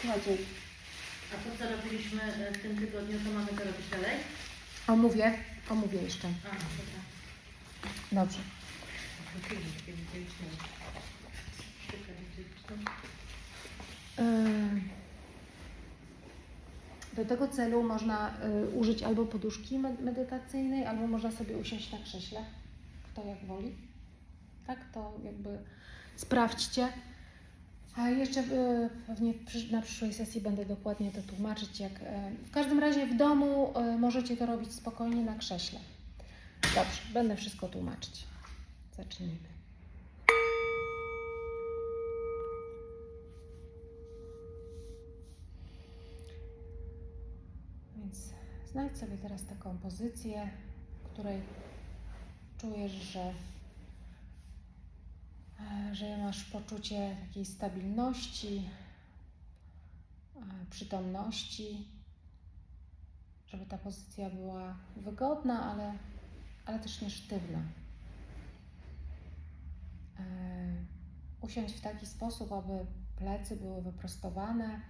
Słuchajcie, A to, co robiliśmy e, w tym tygodniu, to mamy to robić dalej? omówię, omówię jeszcze. A, dobra. Dobrze. Yy, Do tego celu można y, użyć albo poduszki med- medytacyjnej, albo można sobie usiąść na krześle. Kto jak woli. Tak, to jakby sprawdźcie. A jeszcze y, pewnie na przyszłej sesji będę dokładnie to tłumaczyć. Jak, y, w każdym razie w domu y, możecie to robić spokojnie na krześle. Dobrze, będę wszystko tłumaczyć. Zacznijmy. Więc znajdź sobie teraz taką pozycję, w której czujesz, że, e, że masz poczucie takiej stabilności, e, przytomności, żeby ta pozycja była wygodna, ale, ale też nie sztywna. E, Usiądź w taki sposób, aby plecy były wyprostowane.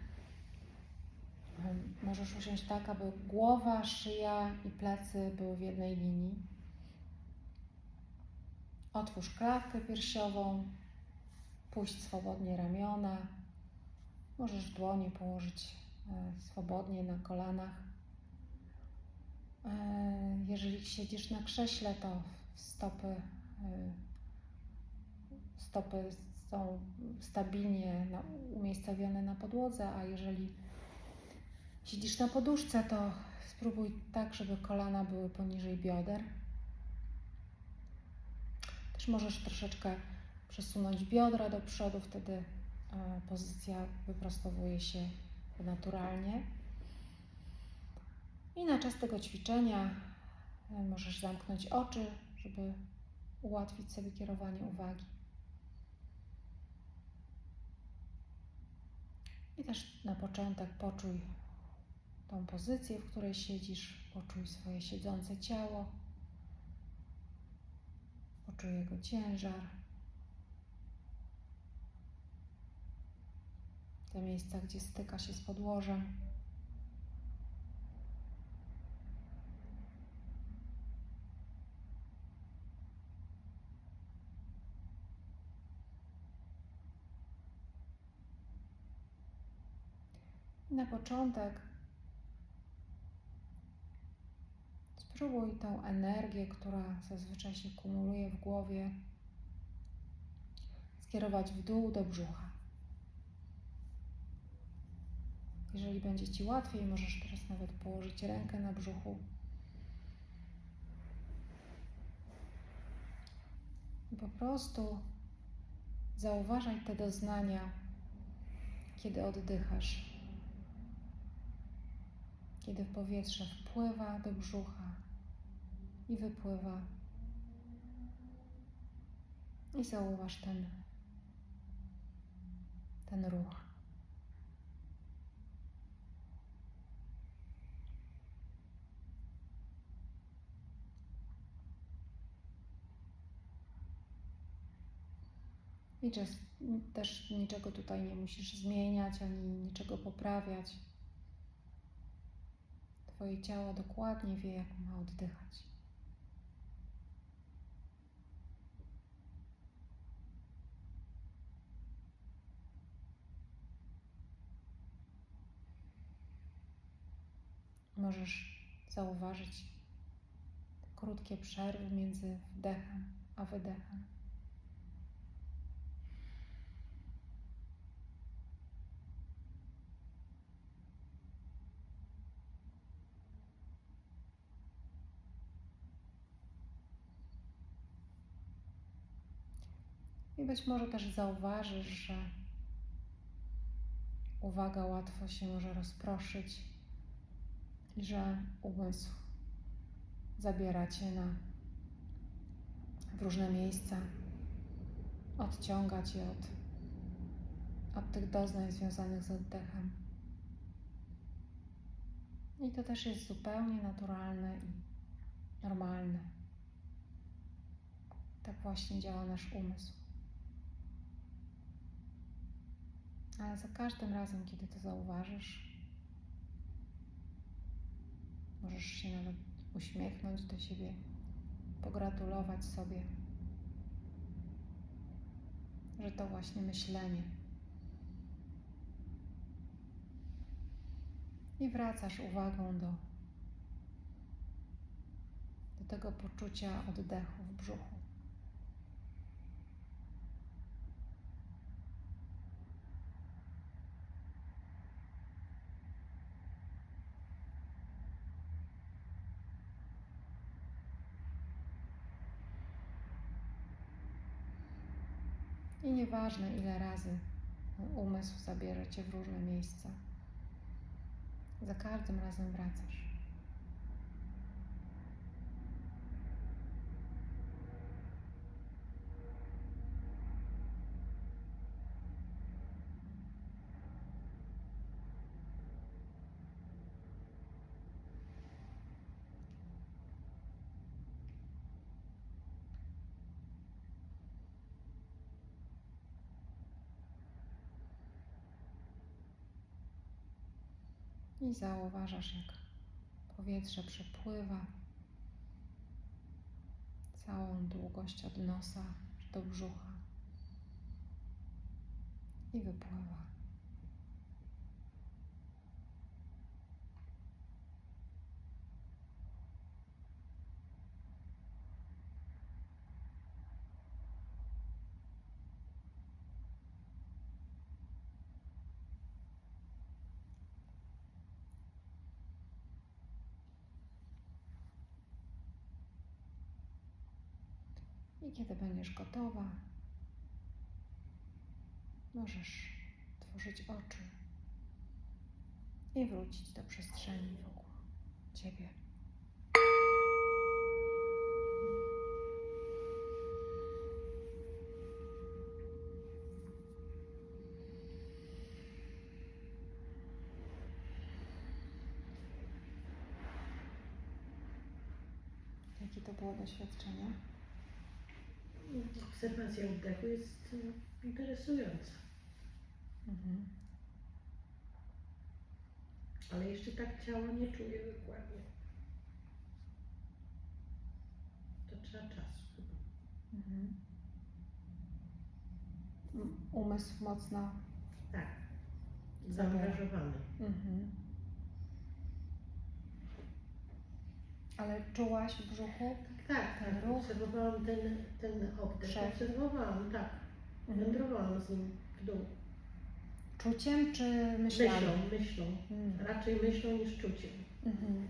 Możesz usiąść tak, aby głowa, szyja i plecy były w jednej linii. Otwórz klatkę piersiową, puść swobodnie ramiona. Możesz dłonie położyć e, swobodnie na kolanach. E, Jeżeli siedzisz na krześle, to stopy, e, stopy są stabilnie umiejscowione na podłodze, a jeżeli siedzisz na poduszce, to spróbuj tak, żeby kolana były poniżej bioder. Też możesz troszeczkę przesunąć biodra do przodu, wtedy e, pozycja wyprostowuje się naturalnie. I na czas tego ćwiczenia e, możesz zamknąć oczy, żeby ułatwić sobie kierowanie uwagi. I też na początek poczuj tą pozycję, w której siedzisz, poczuj swoje siedzące ciało, poczuj jego ciężar. Te miejsca, gdzie styka się z podłożem. Na początek spróbuj tą energię, która zazwyczaj się kumuluje w głowie, skierować w dół do brzucha. Jeżeli będzie Ci łatwiej, możesz teraz nawet położyć rękę na brzuchu. I po prostu zauważaj te doznania, kiedy oddychasz kiedy powietrze wpływa do brzucha i wypływa. I zauważ ten, ten ruch. I też niczego tutaj nie musisz zmieniać ani niczego poprawiać. Twoje ciało dokładnie wie, jak ma oddychać. Możesz zauważyć krótkie przerwy między wdechem a wydechem. I być może też zauważysz, że uwaga łatwo się może rozproszyć że umysł zabiera cię na w różne miejsca, odciąga cię od, od tych doznań związanych z oddechem. I to też jest zupełnie naturalne i normalne. Tak właśnie działa nasz umysł. Ale za każdym razem, kiedy to zauważysz, możesz się nawet uśmiechnąć do siebie, pogratulować sobie, że to właśnie myślenie. I wracasz uwagą do, do tego poczucia oddechu w brzuchu. I nieważne ile razy umysł zabiera cię w różne miejsca, za każdym razem wracasz. I zauważasz, jak powietrze przepływa całą długość od nosa do brzucha i wypływa. I kiedy będziesz gotowa, możesz otworzyć oczy i wrócić do przestrzeni wokół ciebie. Jakie to było doświadczenie? Obserwacja oddechu jest e, interesująca, Mhm. ale jeszcze tak ciało nie czuję dokładnie. To trzeba czasu chyba. Mhm. Umysł mocno. Tak. Zaangażowany. Mhm. Ale czułaś w brzuchu? Tak, tak. ruch. Obserwowałam ten, ten oddech. Przed. Obserwowałam, tak. Mhm. Wędrowałam z nim w dół. Czuciem czy myślami? Myślą, myślą. Mm. Raczej myślą niż czuciem. Mhm.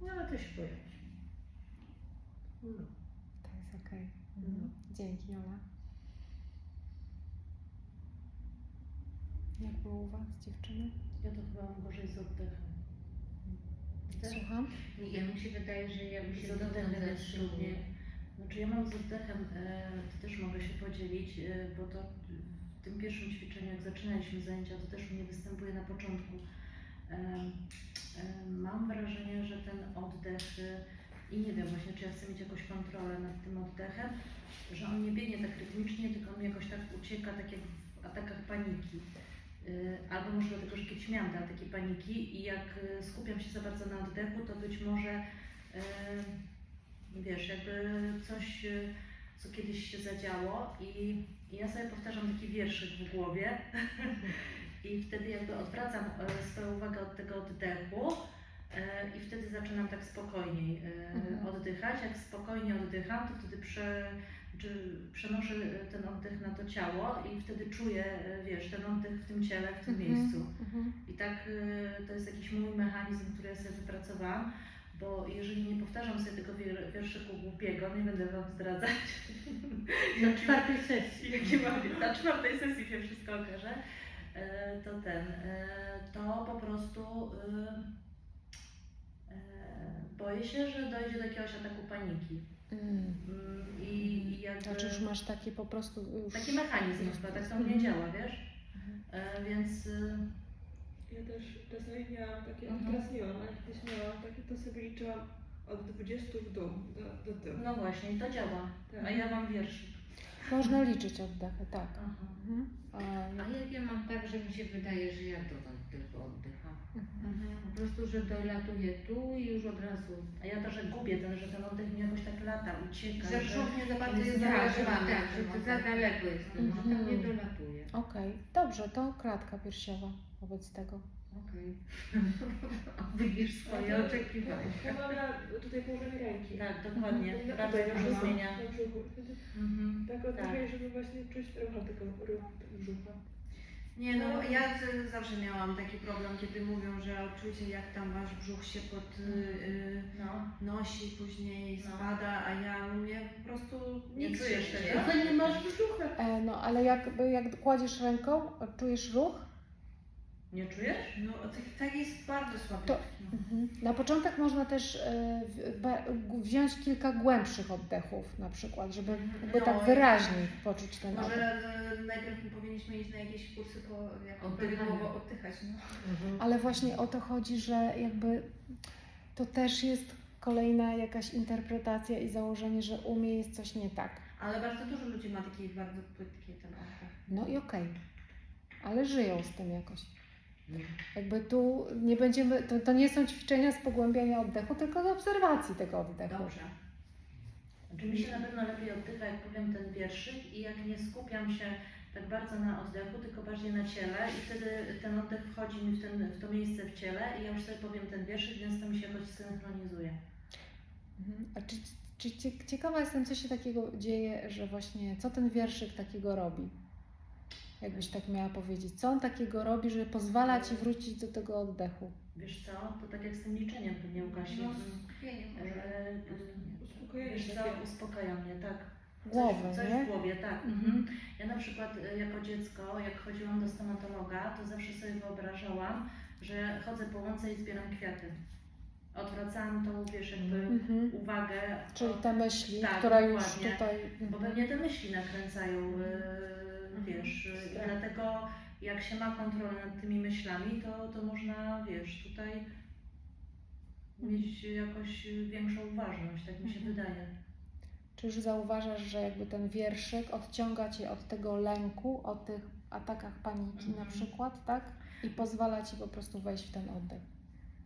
No ale to się pojawi. No. To jest okej. Mhm. Mhm. Dzięki, Ola. Jak było u Was, dziewczyny? Ja to chyba mam gorzej z oddechem. Też? Słucham? Ja mi się wydaje, że ja mi się oddechem trudniej. Znaczy ja mam z oddechem, e, to też mogę się podzielić, e, bo to w tym pierwszym ćwiczeniu, jak zaczynaliśmy zajęcia, to też mnie występuje na początku. E, Mam wrażenie, że ten oddech i nie wiem właśnie, czy ja chcę mieć jakąś kontrolę nad tym oddechem, że on nie biegnie tak rytmicznie, tylko mi jakoś tak ucieka, tak jak w atakach paniki. Y, Albo może dlatego, że kiedyś miałam te ataki paniki i jak y, skupiam się za bardzo na oddechu, to być może y, wiesz, jakby coś, co kiedyś się zadziało i, i ja sobie powtarzam taki wierszyk w głowie i wtedy jakby odwracam swoją uwagę od tego oddechu i wtedy zaczynam tak spokojniej Mhm. oddychać. Jak spokojnie oddycham, to wtedy prze, czy przenoszę y, ten oddech na to ciało i wtedy czuję, y, wiesz, ten oddech w tym ciele, w tym Mhm. miejscu. Mhm. I tak y, to jest jakiś mój mechanizm, który ja sobie wypracowałam, bo jeżeli nie powtarzam sobie tego wier- wierszyku głupiego, nie będę Wam zdradzać. Na czwartej sesji. Jaki mam, na czwartej sesji się wszystko okaże, e, to ten, e, to po prostu e, e, boję się, że dojdzie do jakiegoś ataku paniki. Mm. Mm, I, i jakby, Znaczy już masz takie po prostu już... taki mechanizm chyba, tak mnie Mhm. działa, wiesz? Mhm. E, więc y, Ja też czasami miałam takie, Mhm. teraz nie mam, ale kiedyś miałam takie, to sobie liczyłam od 20 w dół do, do tyłu. no właśnie, to działa. Tak. A ja mam wierszyk. Można liczyć oddechy, tak. Mhm. fajnie. A jak ja mam tak, że mi się wydaje, że ja dotąd tylko oddycham. Mhm. Po prostu, że dolatuję tu i już od razu. A ja to, że gubię ten, że ten oddech mi jakoś tak lata, ucieka. Że brzuch nie za bardzo jest jest zareagowany, na tak, że to oddech. za daleko jestem, no tam Mhm. nie dolatuje. Okej, dobrze, to klatka piersiowa wobec tego. Okej. Widzisz swoje oczekiwania. Pomaga tutaj położenie ręki. Tak, dokładnie. Na- Bardzo na dużo zmienia. Na brzuchu. Mhm. tak oddychaj, żeby właśnie czuć trochę tego ruchu brzucha. Nie no, ja z- zawsze miałam taki problem, kiedy mówią, że odczucie jak tam wasz brzuch się podnosi, No. później No. spada, a ja u mnie po prostu Nie nic czujesz się tego? To nie masz brzucha. E, no, ale jakby jak kładziesz ręką, czujesz ruch? Nie czujesz? No tak, tak jest bardzo słaby. To- No. Mhm. Na początek można też e, w- wziąć kilka głębszych oddechów na przykład, żeby jakby No, tak wyraźniej poczuć ten Może oddech. e, najpierw powinniśmy iść na jakieś kursy po jak prawidłowo oddychać. No. Ale właśnie o to chodzi, że jakby to też jest kolejna jakaś interpretacja i założenie, że u mnie jest coś nie tak. Ale bardzo dużo ludzi ma taki bardzo płytki ten oddech. No i okej, ale żyją z tym jakoś. Jakby tu nie będziemy, to, to nie są ćwiczenia z pogłębiania oddechu, tylko z obserwacji tego oddechu. Dobrze. Znaczy mi się na pewno lepiej oddycha, jak powiem ten wierszyk i jak nie skupiam się tak bardzo na oddechu, tylko bardziej na ciele i wtedy ten oddech wchodzi mi w, ten, w to miejsce w ciele i ja już sobie powiem ten wierszyk, więc to mi się jakoś synchronizuje. Mhm. A czy, czy cie- ciekawa jestem, co się takiego dzieje, że właśnie, co ten wierszyk takiego robi? Jakbyś tak miała powiedzieć, co on takiego robi, że pozwala Ci wrócić do tego oddechu? Wiesz co, to tak jak z tym liczeniem pewnie Łukasiu. No, skupienie może. e, Uspokojenie Wiesz co, takie. uspokaja mnie, tak. Głowę, coś, coś nie? w głowie, tak. Mhm. Ja na przykład e, jako dziecko, jak chodziłam do stomatologa, to zawsze sobie wyobrażałam, że chodzę po łące i zbieram kwiaty. Odwracałam tą, wiesz, jakby Mhm. uwagę. Czyli te myśli, tak, które już dokładnie. tutaj... Bo Mhm. pewnie te myśli nakręcają, e, Mhm. Wiesz, e, i dlatego jak się ma kontrolę nad tymi myślami, to, to można, wiesz, tutaj mieć jakoś większą uważność, tak mi się Mhm. wydaje. Czy już zauważasz, że jakby ten wierszyk odciąga Cię od tego lęku, od tych atakach paniki na Mhm. przykład, tak? I pozwala Ci po prostu wejść w ten oddech.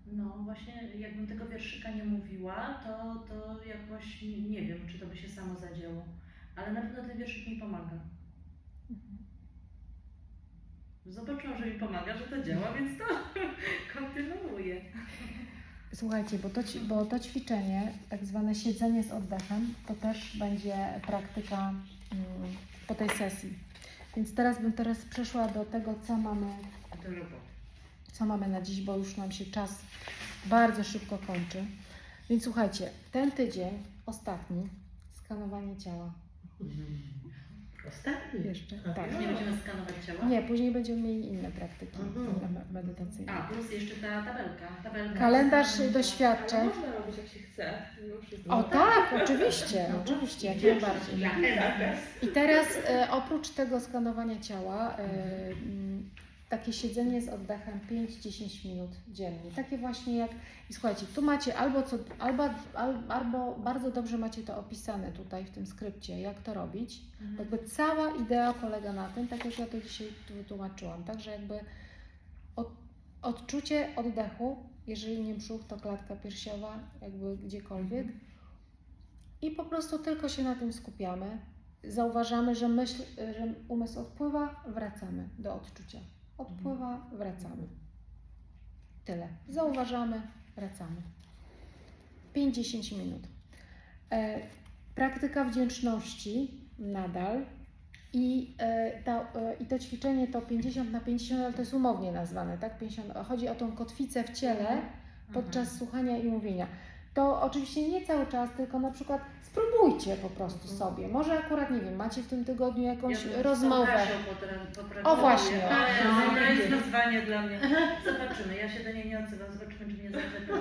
No właśnie, jakbym tego wierszyka nie mówiła, to, to jakoś nie- nie wiem, czy to by się samo zadziało. Ale na pewno ten wierszyk mi pomaga. Mhm. Zobaczyłam, że mi pomaga, że to działa, więc to kontynuuję. Słuchajcie, bo to, bo to ćwiczenie, tak zwane siedzenie z oddechem, to też będzie praktyka mm, po tej sesji. Więc teraz bym teraz przeszła do tego, co mamy, co mamy na dziś, bo już nam się czas bardzo szybko kończy. Więc słuchajcie, ten tydzień, ostatni, skanowanie ciała. Ostatni. Jeszcze, tak. Już nie będziemy skanować ciała? Nie, później będziemy mieli inne praktyki Mhm. me- medytacyjne. A, plus jeszcze ta tabelka. tabelka Kalendarz doświadczeń. Można robić jak się chce. O tak, oczywiście, oczywiście, jak najbardziej. I teraz e, oprócz tego skanowania ciała, e, takie siedzenie z oddechem 5-10 minut dziennie. Takie właśnie jak, i słuchajcie, tu macie albo, co, albo, al, albo bardzo dobrze macie to opisane tutaj w tym skrypcie, jak to robić. Mhm. Jakby cała idea polega na tym, tak jak ja to dzisiaj tu wytłumaczyłam, tak, że jakby od, odczucie oddechu, jeżeli nie brzuch, to klatka piersiowa, jakby gdziekolwiek. I po prostu tylko się na tym skupiamy. Zauważamy, że myśl, że umysł odpływa, wracamy do odczucia. Odpływa, wracamy. Tyle. Zauważamy, wracamy. 5-10 minut. E, praktyka wdzięczności nadal. I, e, ta, e, I to ćwiczenie to 50 na 50, ale to jest umownie nazwane, tak? 50, chodzi o tą kotwicę w ciele podczas słuchania i mówienia. To oczywiście nie cały czas, tylko na przykład spróbujcie po prostu sobie. Może akurat, nie wiem, macie w tym tygodniu jakąś Ja rozmowę. O, właśnie. Ale Aha. to jest wyzwanie dla mnie. Zobaczymy, ja się do niej nie odzywam, zobaczymy, czy mnie zaczepi.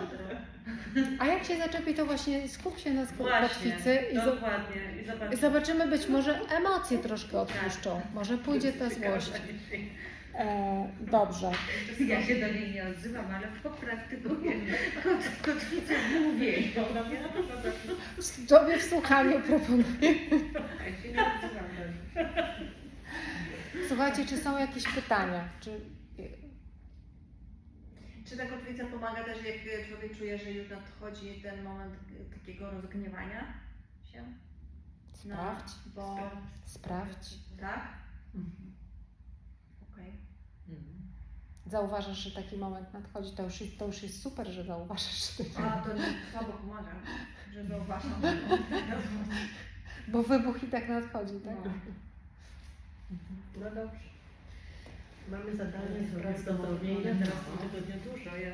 A jak się zaczepi, to właśnie skup się na kotwicy i. I zobaczymy. zobaczymy, być może emocje troszkę odpuszczą. Może pójdzie ta złość. E, dobrze. Ja się do niej nie odzywam, ale popraktykuję kot, kotwicę w mówieniu. Tobie w słuchaniu proponuję. Słuchajcie, czy są jakieś pytania? Czy Czy ta kotwica pomaga też, jak człowiek czuje, że już nadchodzi ten moment takiego rozgniewania się? sprawdź, Bo sprawdź. tak? Okej. Zauważasz, że taki moment nadchodzi, to już, jest- to już jest super, że zauważasz, że taki A to nie słabo pomaga, że zauważam. Bo wybuch i tak nadchodzi, tak? No. No dobrze. Mamy zadanie z zrobienia, teraz tym tygodniu dużo. Ja